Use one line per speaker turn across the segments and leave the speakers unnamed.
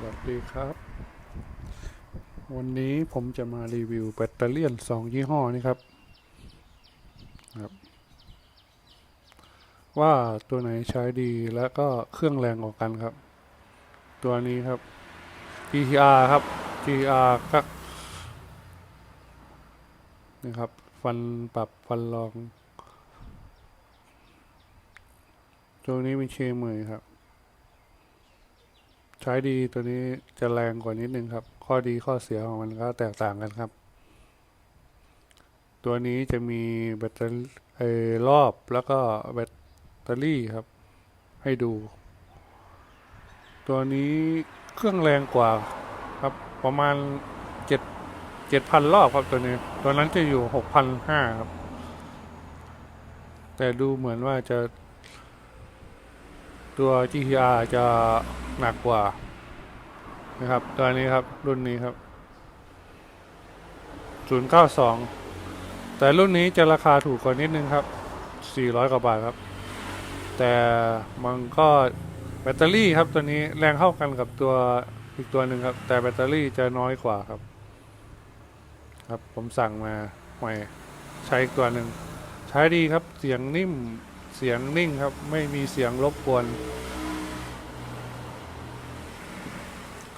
สวัสดีครับ วันนี้ผมจะมารีวิวแบตเตอรี่ยนสองยี่ห้อนี้ครับครับ ว่าตัวไหนใช้ดีและก็เครื่องแรงกว่ากันครับ ตัวนี้ครับ GTR ครับ GTR ก็นี่ครับ ฟันปรับฟันรอง ตัวนี้เป็นเชมือครับ ช้ดีตัวนี้จะแรงกว่านิดนึงครับ ข้อดีข้อเสียของมันก็แตกต่างกันครับ ตัวนี้จะมีแบตเตอรี่รอบแล้วก็แบตเตอรี่ครับ ให้ดู ตัวนี้เครื่องแรงกว่าครับ ประมาณเจ็ดเจ็ดพันรอบครับตัวนี้ ตัวนั้นจะอยู่หกพันห้าครับ แต่ดูเหมือนว่าจะ ตัว GTR จะหนักกว่านะครับตัวนี้ครับรุ่นนี้ครับ 092 แต่รุ่นนี้จะราคาถูกกว่านิดนึงครับ 400 กว่าบาทครับ แต่มันก็แบตเตอรี่ครับตัวนี้แรงเท่ากันกับตัวอีกตัวหนึ่งครับ แต่แบตเตอรี่จะน้อยกว่าครับ ครับผมสั่งมาใหม่ใช้อีกตัวหนึ่งใช้ดีครับเสียงนิ่ม เสียงนิ่งครับไม่มีเสียงรบกวน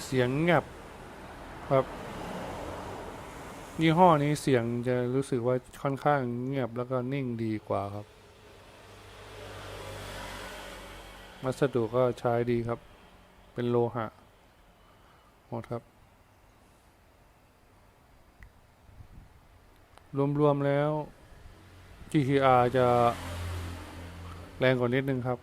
เสียงเงียบครับยี่ห้อนี้เสียงจะรู้สึกว่าค่อนข้างเงียบแล้วก็นิ่งดีกว่าครับวัสดุก็ใช้ดีครับ เป็นโลหะหมดครับ รวม ๆ แล้ว GTR จะ แรงกว่านิดนึงครับ